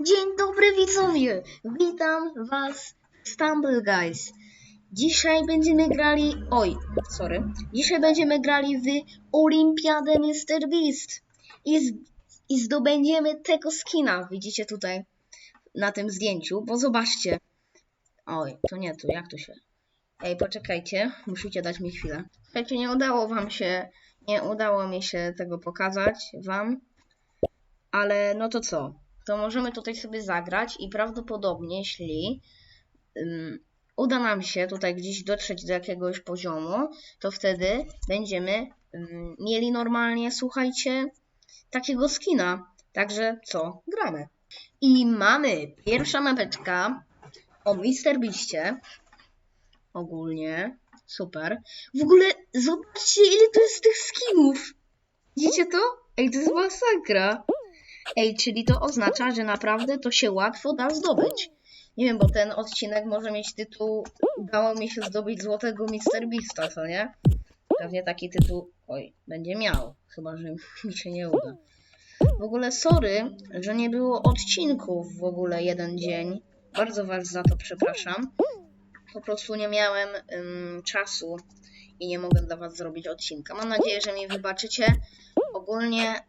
Dzień dobry widzowie! Witam was w Stumble Guys. Dzisiaj będziemy grali... Oj, sorry. Dzisiaj będziemy grali w Olimpiadę Mr. Beast. I, z... I zdobędziemy tego skina. Widzicie tutaj na tym zdjęciu, bo zobaczcie. Oj, to nie tu, jak to się... Ej, poczekajcie, musicie dać mi chwilę. Słuchajcie, nie udało wam się... Nie udało mi się tego pokazać wam. Ale no to co? To możemy tutaj sobie zagrać i prawdopodobnie, jeśli ym, uda nam się tutaj gdzieś dotrzeć do jakiegoś poziomu, to wtedy będziemy ym, mieli normalnie, słuchajcie, takiego skina. Także co? Gramy. I mamy pierwsza mapeczka o Mr. Beastie. Ogólnie. Super. W ogóle zobaczcie ile to jest tych skinów. Widzicie to? Ej, to jest masakra. Ej, czyli to oznacza, że naprawdę to się łatwo da zdobyć. Nie wiem, bo ten odcinek może mieć tytuł Udało mi się zdobyć złotego Mr. Beasta, co nie? Pewnie taki tytuł, oj, będzie miał. Chyba, że mi się nie uda. W ogóle sorry, że nie było odcinków w ogóle jeden dzień. Bardzo was za to przepraszam. Po prostu nie miałem czasu i nie mogłem dla was zrobić odcinka. Mam nadzieję, że mi wybaczycie. Ogólnie...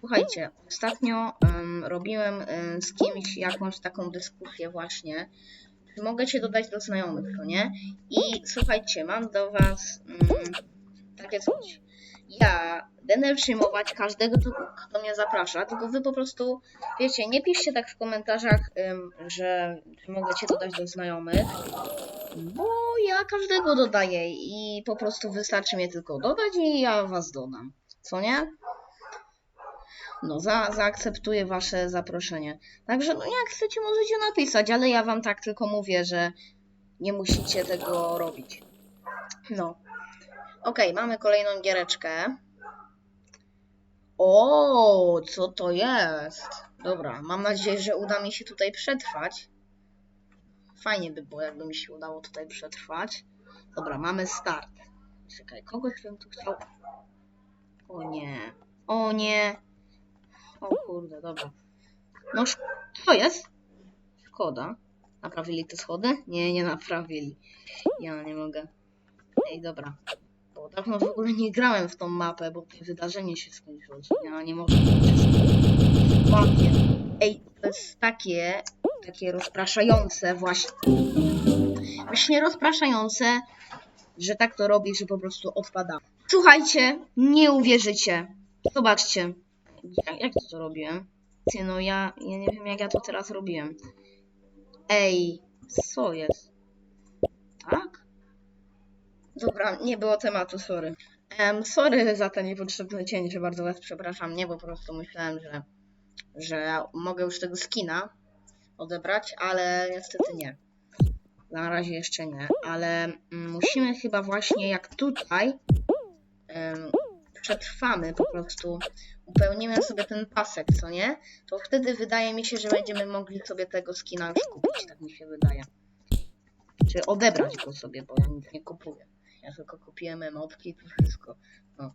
Słuchajcie, ostatnio em, robiłem em, z kimś jakąś taką dyskusję właśnie. Czy mogę cię dodać do znajomych, to nie? I słuchajcie, mam do was mm, takie coś. Ja będę przyjmować każdego, kto mnie zaprasza, tylko wy po prostu, wiecie, nie piszcie tak w komentarzach, em, że czy mogę cię dodać do znajomych, bo ja każdego dodaję i po prostu wystarczy mnie tylko dodać i ja was dodam. Co nie? No, za, zaakceptuję wasze zaproszenie. Także, no jak chcecie, możecie napisać, ale ja wam tak tylko mówię, że nie musicie tego robić. No. Okej, mamy kolejną giereczkę. O, co to jest? Dobra, mam nadzieję, że uda mi się tutaj przetrwać. Fajnie by było, jakby mi się udało tutaj przetrwać. Dobra, mamy start. Czekaj, kogoś bym tu chciał... O nie. O nie. O kurde, dobra. No, co jest? Szkoda. Naprawili te schody? Nie, nie naprawili. Ja nie mogę. Ej, dobra. Bo dawno w ogóle nie grałem w tą mapę, bo to wydarzenie się skończyło. Ja nie mogę mapie. Ej, to jest takie, takie rozpraszające właśnie. Właśnie rozpraszające, że tak to robi, że po prostu odpada. Słuchajcie, nie uwierzycie. Zobaczcie. Jak, jak to, to robiłem? Ty, no ja, ja nie wiem jak ja to teraz robiłem. Ej, co jest? Tak? Dobra, nie było tematu, sorry. Em, sorry za ten niepotrzebny cień, że bardzo was przepraszam. Nie, bo po prostu myślałem, że, że mogę już tego skina odebrać, ale niestety nie. Na razie jeszcze nie, ale mm, musimy chyba właśnie jak tutaj em, przetrwamy po prostu upełnimy sobie ten pasek, co nie? To wtedy wydaje mi się, że będziemy mogli sobie tego skina już kupić, tak mi się wydaje. Czy odebrać go sobie, bo ja nic nie kupuję. Ja tylko kupiłem emotki i to wszystko. No.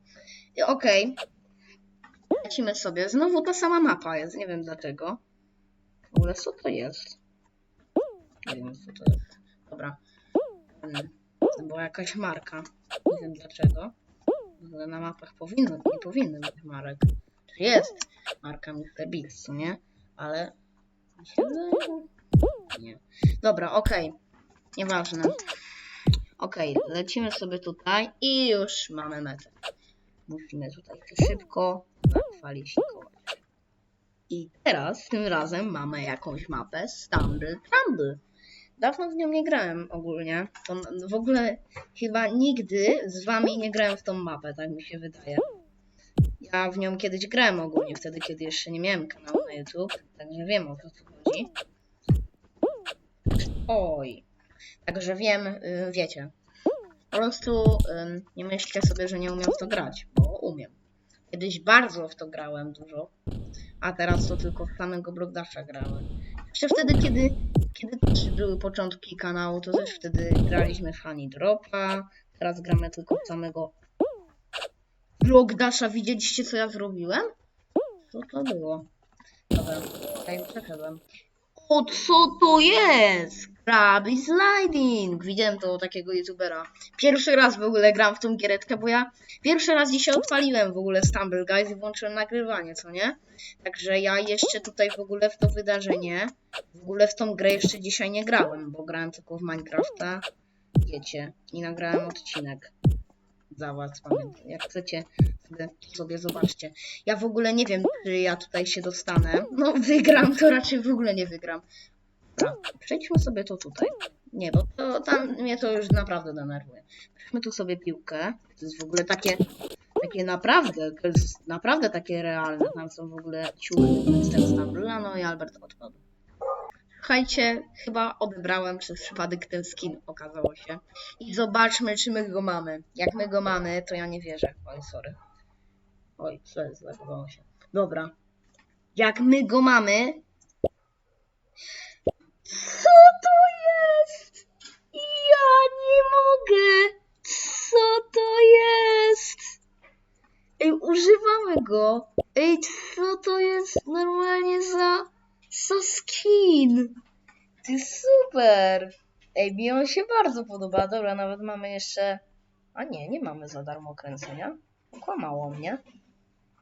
Okej. Lecimy sobie. Znowu ta sama mapa jest, nie wiem dlaczego. W ogóle co to jest? Nie wiem co to jest. Dobra. Hmm. To była jakaś marka. Nie wiem dlaczego. Na mapach powinno, nie powinno być marek. Czy jest marka Mr. Beast, co nie? Ale... Nie. Dobra, okej. Nieważne. Okej, lecimy sobie tutaj i już mamy metę. Musimy tutaj szybko zakwalifikować. I teraz, tym razem mamy jakąś mapę Stumble Trumble. Dawno w nią nie grałem ogólnie. To w ogóle chyba nigdy z wami nie grałem w tą mapę, tak mi się wydaje. Ja w nią kiedyś grałem ogólnie, wtedy kiedy jeszcze nie miałem kanału na YouTube, także wiem o co tu chodzi. Oj. Także wiem, y, wiecie. Po prostu nie myślcie sobie, że nie umiem w to grać, bo umiem. Kiedyś bardzo w to grałem dużo, a teraz to tylko w samego Brogdasza grałem. Jeszcze wtedy, kiedy, kiedy też były początki kanału, to też wtedy graliśmy w Honey Dropa, teraz gramy tylko samego Brogdasza. Widzieliście, co ja zrobiłem? Co to było? Dobra, tutaj przeszedłem. Co to jest? Krabby Sliding! Widziałem to takiego youtubera. Pierwszy raz w ogóle gram w tą giereczkę, bo ja pierwszy raz dzisiaj odpaliłem w ogóle Stumble Guys i włączyłem nagrywanie, co nie? Także ja jeszcze tutaj w ogóle w to wydarzenie, w ogóle w tą grę jeszcze dzisiaj nie grałem, bo grałem tylko w Minecrafta, wiecie, i nagrałem odcinek pamiętam. Jak chcecie, sobie, sobie zobaczcie. Ja w ogóle nie wiem, czy ja tutaj się dostanę. No, wygram, to raczej w ogóle nie wygram. Dobra, przejdźmy sobie to tutaj. Nie, bo to tam mnie to już naprawdę denerwuje. Weźmy tu sobie piłkę. To jest w ogóle takie, takie naprawdę, to jest naprawdę takie realne. Tam są w ogóle ciuchy z tego Stambula, no i Albert odpadł. Słuchajcie, chyba odebrałem przez przypadek ten skin, okazało się. I zobaczmy, czy my go mamy. Jak my go mamy, to ja nie wierzę. Oj, sorry. Oj, co jest, się. Dobra. Jak my go mamy... Co to jest? Ja nie mogę! Co to jest? Ej, używamy go! Ej, co to jest normalnie za... za skin? Ty super! Ej, mi on się bardzo podoba. Dobra, nawet mamy jeszcze... A nie, nie mamy za darmo kręcenia. Kłamało mnie.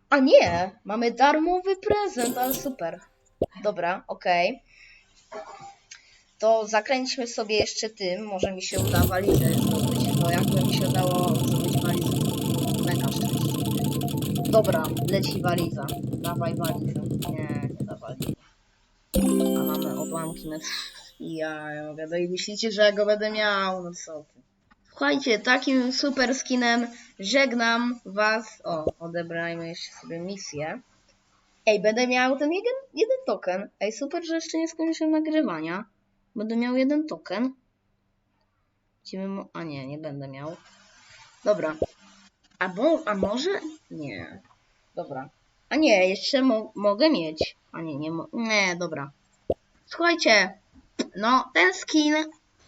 A nie! Mamy darmowy prezent, ale super. Dobra, okej. To zakręćmy sobie jeszcze tym. Może mi się uda walizę zdobyć, bo jakby mi się udało zdobyć walizę, to mega szczęście. Dobra, leci waliza. Dawaj walizę. Odłamki na... Ja, ja mogę. No i myślicie, że ja go będę miał? No co ty. Słuchajcie, takim super skinem żegnam was. O, odebrajmy jeszcze sobie misję. Ej, będę miał ten jeden, jeden token. Ej, super, że jeszcze nie skończyłem nagrywania. Będę miał jeden token. Gdzie my mo- A nie, nie będę miał. Dobra. A, bo, a może? Nie. Dobra. A nie, jeszcze mo mogę mieć. A nie, nie mo Nie, dobra. Słuchajcie, no ten skin,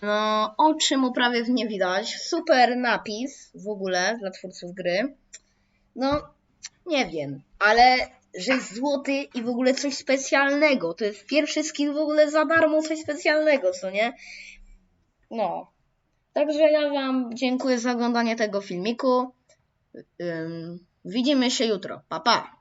no oczy mu prawie nie widać. Super napis w ogóle dla twórców gry. No, nie wiem, ale że jest złoty i w ogóle coś specjalnego. To jest pierwszy skin w ogóle za darmo, coś specjalnego, co nie? No. Także ja Wam dziękuję za oglądanie tego filmiku. Widzimy się jutro. Pa, pa!